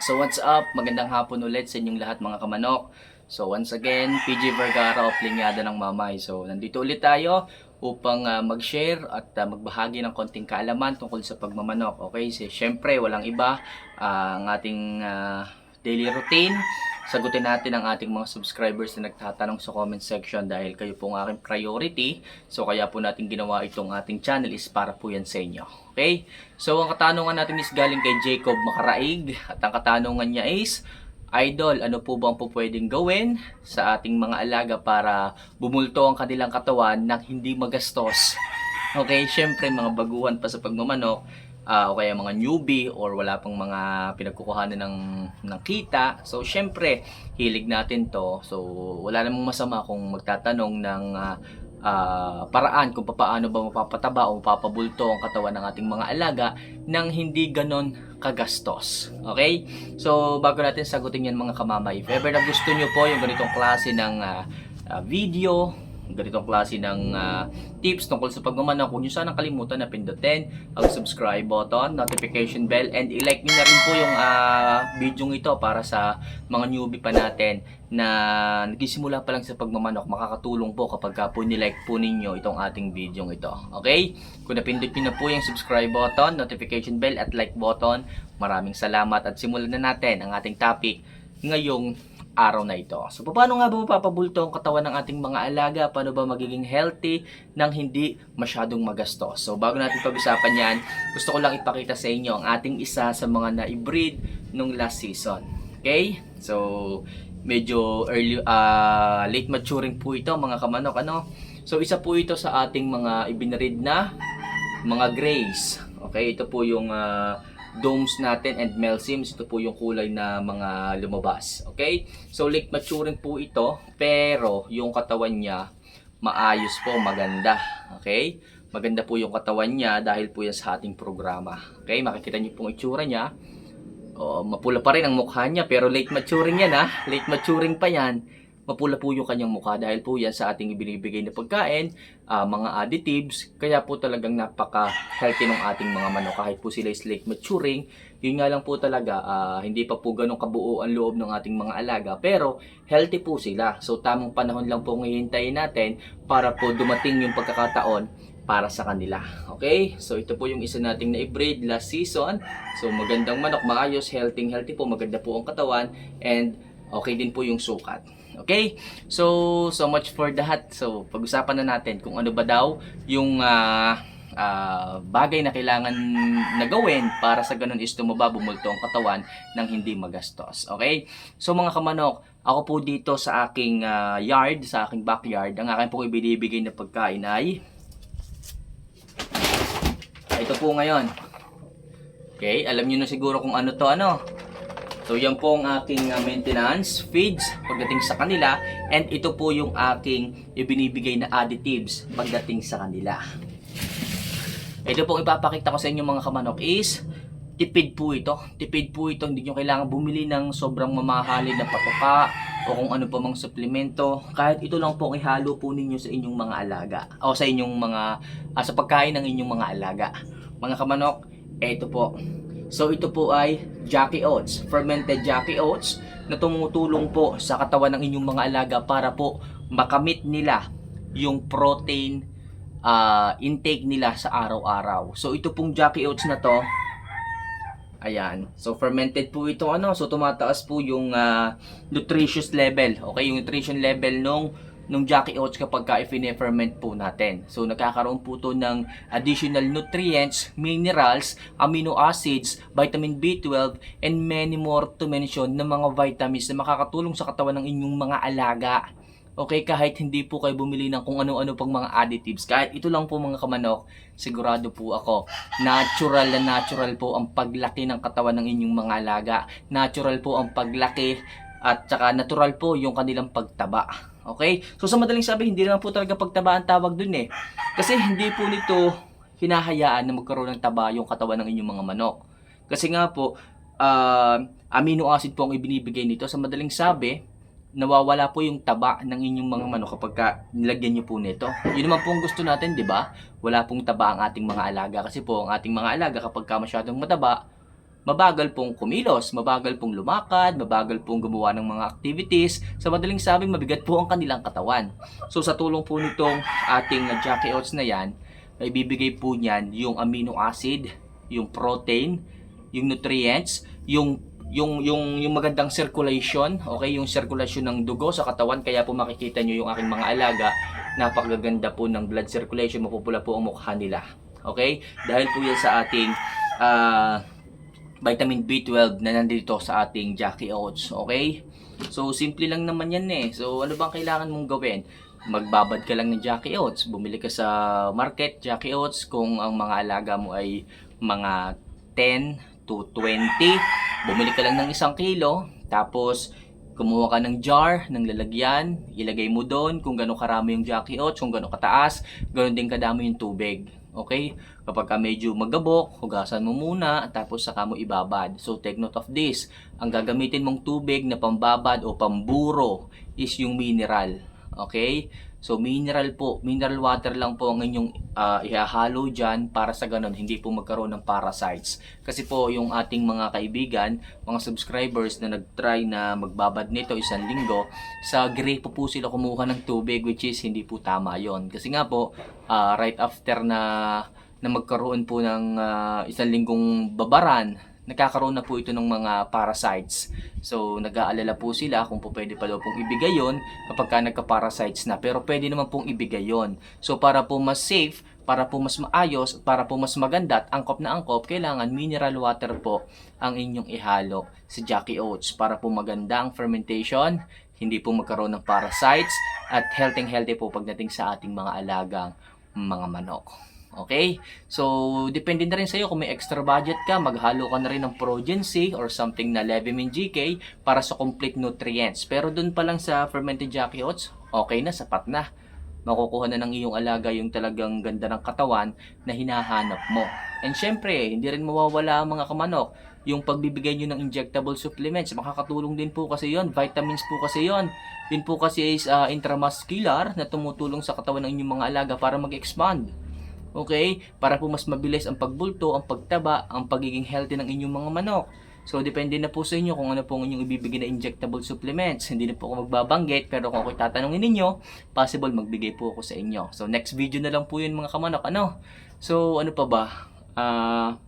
So what's up? Magandang hapon ulit sa inyong lahat mga kamanok. So once again, PJ Vergara of Linyada ng Mamay. So nandito ulit tayo upang ah, mag-share at ah, magbahagi ng konting kaalaman tungkol sa pagmamanok. Okay, so, syempre walang iba ah, ang ating ah, daily routine. Sagutin natin ang ating mga subscribers na nagtatanong sa comment section dahil kayo po ang aking priority. So kaya po natin ginawa itong ating channel is para po yan sa inyo. Okay? So ang katanungan natin is galing kay Jacob Makaraig at ang katanungan niya is Idol, ano po ba ang po pwedeng gawin sa ating mga alaga para bumulto ang kanilang katawan nang hindi magastos? Okay, syempre mga baguhan pa sa pagmamanok, ah, o kaya mga newbie or wala pang mga pinagkukuhanan ng, ng kita. So, syempre, hilig natin to. So, wala namang masama kung magtatanong ng ah, ah, paraan kung paano ba mapapataba o mapapabulto ang katawan ng ating mga alaga nang hindi ganon kagastos. Okay? So, bago natin sagutin yan mga kamamay, if ever na gusto nyo po yung ganitong klase ng ah, ah, video, ganitong klase ng ah, tips tungkol sa pagmamanok, huwag nyo sanang kalimutan na pindutin ang subscribe button, notification bell, and i-like nyo na rin po yung uh, video ito para sa mga newbie pa natin na nagsisimula pa lang sa pagmamanok, makakatulong po kapag ka po nilike po ninyo itong ating video ito. Okay? Kung napindot nyo na po yung subscribe button, notification bell, at like button, maraming salamat at simulan na natin ang ating topic ngayong araw na ito. So, paano nga ba mapapabulto ang katawan ng ating mga alaga? Paano ba magiging healthy nang hindi masyadong magastos? So, bago natin pag-usapan yan, gusto ko lang ipakita sa inyo ang ating isa sa mga na-breed nung last season. Okay? So, medyo early, ah, late maturing po ito mga kamanok. Ano? So, isa po ito sa ating mga ibinread na mga grays. Okay? Ito po yung ah, domes natin and male sims. Ito po yung kulay na mga lumabas. Okay? So, late maturing po ito. Pero, yung katawan niya, maayos po, maganda. Okay? Maganda po yung katawan niya dahil po yan sa ating programa. Okay? Makikita niyo pong itsura niya. Oh, mapula pa rin ang mukha niya pero late maturing yan ha. Late maturing pa yan. Mapula po yung kanyang mukha dahil po yan sa ating ibinibigay na pagkain, ah, mga additives. Kaya po talagang napaka-healthy ng ating mga manok kahit po sila is late maturing. Yun nga lang po talaga, ah, hindi pa po ganun kabuo ang loob ng ating mga alaga. Pero healthy po sila. So tamang panahon lang po hihintayin natin para po dumating yung pagkakataon para sa kanila. Okay? So ito po yung isa nating na-breed last season. So magandang manok, maayos, healthy, healthy po, maganda po ang katawan and okay din po yung sukat. Okay? So so much for that. So pag-usapan na natin kung ano ba daw yung ah, ah, bagay na kailangan na gawin para sa ganun is tumaba bumulto ang katawan ng hindi magastos. Okay? So mga kamanok, ako po dito sa aking ah, yard, sa aking backyard, ang akin po ibinibigay na pagkain ay ito po ngayon. Okay, alam niyo na siguro kung ano to ano. So yan po ang aking uh, maintenance feeds pagdating sa kanila and ito po yung aking ibinibigay na additives pagdating sa kanila. Ito pong ipapakita ko sa inyo mga kamanok is tipid po ito. Tipid po ito. Hindi nyo kailangan bumili ng sobrang mamahalin na patuka o kung ano pa mang suplemento. Kahit ito lang po ang ihalo po ninyo sa inyong mga alaga o sa inyong mga ah, sa pagkain ng inyong mga alaga. Mga kamanok, ito po. So ito po ay Jackie Oats, fermented Jackie Oats na tumutulong po sa katawan ng inyong mga alaga para po makamit nila yung protein ah, intake nila sa araw-araw. So ito pong Jackie Oats na to, Ayan. So fermented po ito ano. So tumataas po yung ah, nutritious level. Okay, yung nutrition level nung nung Jackie Oats kapag ka i-ferment po natin. So nagkakaroon po to ng additional nutrients, minerals, amino acids, vitamin B12, and many more to mention na mga vitamins na makakatulong sa katawan ng inyong mga alaga. Okay, kahit hindi po kayo bumili ng kung ano-ano pang mga additives, kahit ito lang po mga kamanok, sigurado po ako, natural na natural po ang paglaki ng katawan ng inyong mga alaga. Natural po ang paglaki at saka natural po yung kanilang pagtaba. Okay? So sa madaling sabi, hindi naman po talaga pagtaba ang tawag dun eh. Kasi hindi po nito hinahayaan na magkaroon ng taba yung katawan ng inyong mga manok. Kasi nga po, ah, amino acid po ang ibinibigay nito. Sa madaling sabi, nawawala po yung taba ng inyong mga manok kapag ka nilagyan nyo po nito. Yun naman po ang gusto natin, di ba? Wala pong taba ang ating mga alaga. Kasi po, ang ating mga alaga kapag ka masyadong mataba, mabagal pong kumilos, mabagal pong lumakad, mabagal pong gumawa ng mga activities. Sa madaling sabi, mabigat po ang kanilang katawan. So sa tulong po nitong ating uh, Jackie Oats na yan, ay bibigay po niyan yung amino acid, yung protein, yung nutrients, yung yung yung yung magandang circulation, okay, yung circulation ng dugo sa katawan kaya po makikita nyo yung aking mga alaga, napakaganda po ng blood circulation, mapupula po ang mukha nila. Okay? Dahil po yan sa ating ah, vitamin B12 na nandito sa ating Jackie Oats, okay? So simple lang naman yan eh. So ano bang kailangan mong gawin? Magbabad ka lang ng Jackie Oats, bumili ka sa market Jackie Oats kung ang mga alaga mo ay mga 10 to 20 bumili ka lang ng isang kilo, tapos kumuha ka ng jar, ng lalagyan, ilagay mo doon kung gano'ng karami yung Jackie Oats, kung gano'ng kataas, gano'n din kadami yung tubig. Okay? Kapag ka medyo magabok, hugasan mo muna, tapos saka mo ibabad. So, take note of this. Ang gagamitin mong tubig na pambabad o pamburo is yung mineral. Okay? So, mineral po, mineral water lang po ang inyong ah, ihahalo dyan para sa ganun, hindi po magkaroon ng parasites. Kasi po, yung ating mga kaibigan, mga subscribers na nag-try na magbabad nito isang linggo, sa gray po po sila kumuha ng tubig which is hindi po tama yon Kasi nga po, ah, right after na na magkaroon po ng ah, isang linggong babaran, nagkakaroon na po ito ng mga parasites. So, nag-aalala po sila kung po pwede pa daw pong ibigay yon kapag ka nagka-parasites na. Pero pwede naman pong ibigay yon So, para po mas safe, para po mas maayos, para po mas maganda at angkop na angkop, kailangan mineral water po ang inyong ihalo sa Jackie Oats para po maganda ang fermentation, hindi po magkaroon ng parasites, at healthy healthy po pagdating sa ating mga alagang mga manok. Okay? So, depende na rin sa'yo kung may extra budget ka, maghalo ka na rin ng Progency or something na Levimin GK para sa complete nutrients. Pero dun pa lang sa fermented Jackie Oats, okay na, sapat na. Makukuha na ng iyong alaga yung talagang ganda ng katawan na hinahanap mo. And syempre, hindi rin mawawala ang mga kamanok. Yung pagbibigay nyo ng injectable supplements, makakatulong din po kasi yon Vitamins po kasi yon Yun po kasi is ah, intramuscular na tumutulong sa katawan ng inyong mga alaga para mag-expand. Okay? Para po mas mabilis ang pagbulto, ang pagtaba, ang pagiging healthy ng inyong mga manok. So, depende na po sa inyo kung ano po ang inyong ibibigay na injectable supplements. Hindi na po ako magbabanggit, pero kung ako tatanungin ninyo, possible magbigay po ako sa inyo. So, next video na lang po yun mga kamanok. Ano? So, ano pa ba? Ah...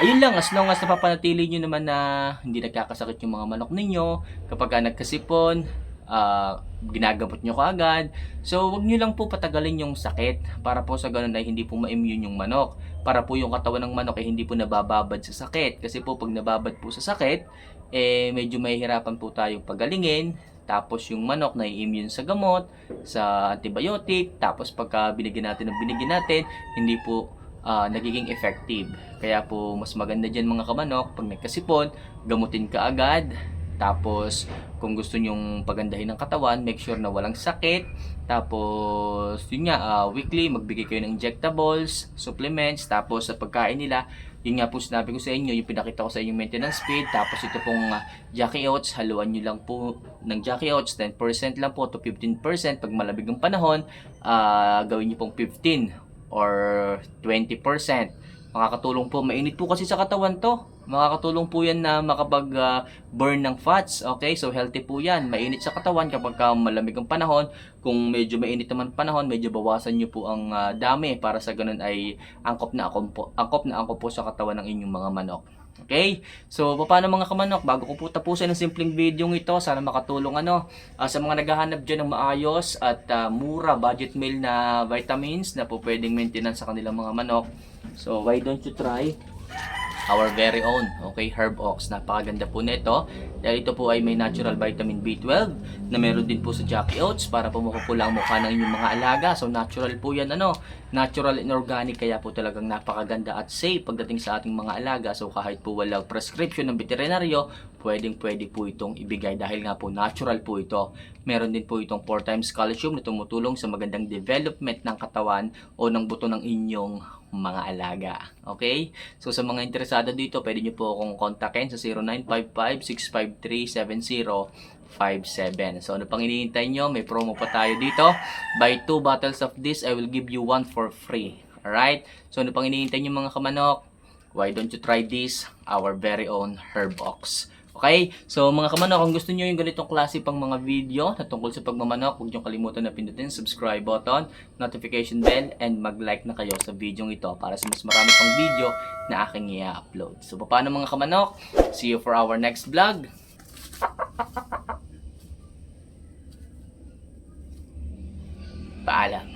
ayun lang, as long as napapanatili nyo naman na hindi nagkakasakit yung mga manok ninyo, kapag ka nagkasipon, ah, ginagamot nyo kaagad. So, wag nyo lang po patagalin yung sakit para po sa ganun ay hindi po ma-immune yung manok. Para po yung katawan ng manok ay hindi po nabababad sa sakit. Kasi po pag nababad po sa sakit, eh medyo mahihirapan po tayong pagalingin. Tapos yung manok na immune sa gamot, sa antibiotic. Tapos pagka binigyan natin ng binigyan natin, hindi po ah, nagiging effective. Kaya po mas maganda dyan mga kamanok, pag nagkasipon, gamutin ka agad. Tapos kung gusto nyong pagandahin ng katawan, make sure na walang sakit. Tapos yun nga, ah, weekly magbigay kayo ng injectables, supplements, tapos sa pagkain nila, yun nga po sinabi ko sa inyo, yung pinakita ko sa inyong maintenance speed, tapos ito pong ah, Jackie Oats, haluan nyo lang po ng Jackie Oats, 10% lang po to 15%, pag malamig ang panahon, ah, gawin nyo pong 15 or 20%. Makakatulong po, mainit po kasi sa katawan to. Makakatulong po yan na makapag-burn ng fats. Okay, so healthy po yan. Mainit sa katawan kapag ka malamig ang panahon. Kung medyo mainit naman panahon, medyo bawasan nyo po ang ah, dami para sa ganun ay angkop na angkop po, angkop na angkop po sa katawan ng inyong mga manok. Okay? So, paano mga kamanok? Bago ko po tapusin ang simpleng video ito, sana makatulong ano, ah, sa mga naghahanap dyan ng maayos at ah, mura budget meal na vitamins na po pwedeng maintenance sa kanilang mga manok. So, why don't you try our very own, okay, Herb Ox. Napakaganda po nito. Dahil ito po ay may natural vitamin B12 na meron din po sa Jackie Oats para po makupula ang mukha ng inyong mga alaga. So natural po yan ano, natural and organic kaya po talagang napakaganda at safe pagdating sa ating mga alaga. So kahit po walang prescription ng veterinaryo, pwedeng pwede po itong ibigay dahil nga po natural po ito. Meron din po itong 4 times calcium na tumutulong sa magandang development ng katawan o ng buto ng inyong mga alaga. Okay? So sa mga interesado dito, pwede nyo po akong kontakin sa 0955-653-7057. So ano pang hinihintay nyo? May promo pa tayo dito. Buy 2 bottles of this, I will give you one for free. Alright? So ano pang hinihintay nyo mga kamanok? why don't you try this, our very own Herbox. Okay? So mga kamanok, kung gusto nyo yung ganitong klase pang mga video na tungkol sa pagmamanok, huwag nyo kalimutan na pindutin subscribe button, notification bell, and mag-like na kayo sa video ito para sa mas marami pang video na aking i-upload. So paano mga kamanok? See you for our next vlog. Paalam.